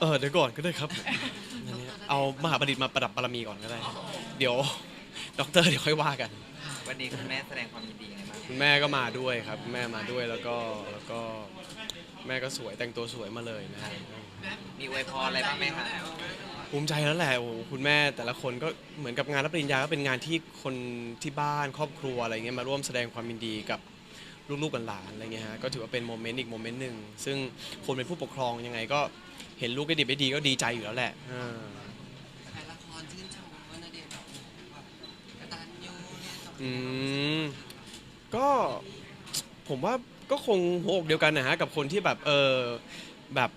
เออเดี๋ยวก่อนก็ได้ครับอันนี้เอามหาบัณฑิตมาประดับบารมีก่อนก็ได้ เดี๋ยวด็อกเตอร์เดี๋ยวค่อยว่ากัน วันนี้คุณแม่แสดงความยินดีไงบ้าง คุณแม่ก็มาด้วยครับคุณแม่มาด้วยแล้วก็แล้วก็แม่ก็สวยแต่งตัวสวยมาเลยนะฮะมีอวยพรอะไรบ้างไหมคะภูมิใจแล้วแหละโอ้โหคุณแม่แต่ละคนก็เหมือนกับงานรับปริญญาก็เป็นงานที่คนที่บ้านครอบครัวอะไรเงี้ยมาร่วมแสดงความยินดีกับ ลูกๆหลานๆอะไรเงี้ยฮะก็ถือว่าเป็นโมเมนต์อีกโมเมนต์หนึ่งซึ่งคนเป็นผู้ปกครองยังไงก็เห็นลูกได้ดีไม่ดีก็ดีใจอยู่แล้วแหละเออแฟนละครชื่นชมว่าณเดชน์แบบแบบกตัญญูเนี่ยจบอืมก็ผมว่าก็คงหัวอกเดียวกันนะฮะกับคนที่แบบเออแบบ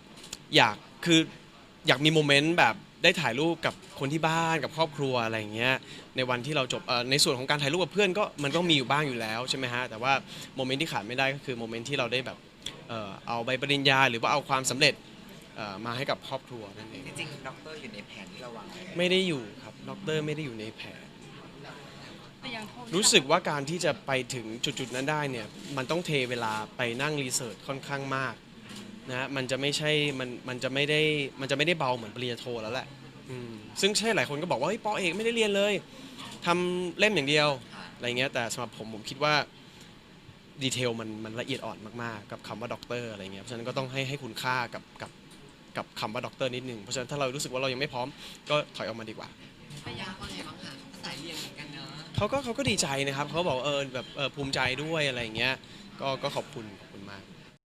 อยากคืออยากมีโมเมนต์แบบ ได้ถ่ายรูปกับคนที่บ้านกับครอบครัวอะไรอย่างเงี้ยในวันที่เราจบเอ่อในส่วนของการถ่ายรูปกับเพื่อนก็มันต้องมีอยู่บ้างอยู่แล้วใช่ไหมฮะแต่ว่าโมเมนต์ที่ขาดไม่ได้ก็คือโมเมนต์ที่เราได้แบบเอ่อเอาใบปริญญา หรือว่าเอาความสำเร็จเอ่อมาให้กับครอบครัวนั่นเองจริงๆด็อกเตอร์อยู่ในแผนที่เราวางไว้ไหมไม่ได้อยู่ครับดรไม่ได้อยู่ในแผน แต่ยังโทษรู้สึกว่าการที่จะไปถึงจุดๆนั้นได้เนี่ยมันต้องเทเวลาไปนั่งรีเสิร์ชค่อนข้างมาก นะฮะมันจะไม่ใช่มันมันจะไม่ได้มันจะไม่ได้เบาเหมือนปริญญาโทแล้วแหละอืมซึ่งใช่หลายคนก็บอกว่าเฮ้ยปอเอกไม่ได้เรียนเลยทำเล่มอย่างเดียวอะไรเงี้ยแต่สำหรับผมผมคิดว่าดีเทลมันมันละเอียดอ่อนมากๆ กับคำว่าด็อกเตอร์อะไรเงี้ยเพราะฉะนั้นก็ต้องให้ให้คุณค่ากับกับกับคำว่าด็อกเตอร์นิดนึงเพราะฉะนั้นถ้าเรารู้สึกว่าเรายังไม่พร้อมก็ถอยออกมาดีกว่าไปยากว่าไงบ้างคะเขาก็สายเรียนเหมือนกันเนอะเขาก็เขาก็ดีใจนะครับ เขาบอกว่าเออแบบเออภูมิใจด้วยอะไรอย่างเงี้ยก็ก็ขอบคุณขอบคุณมาก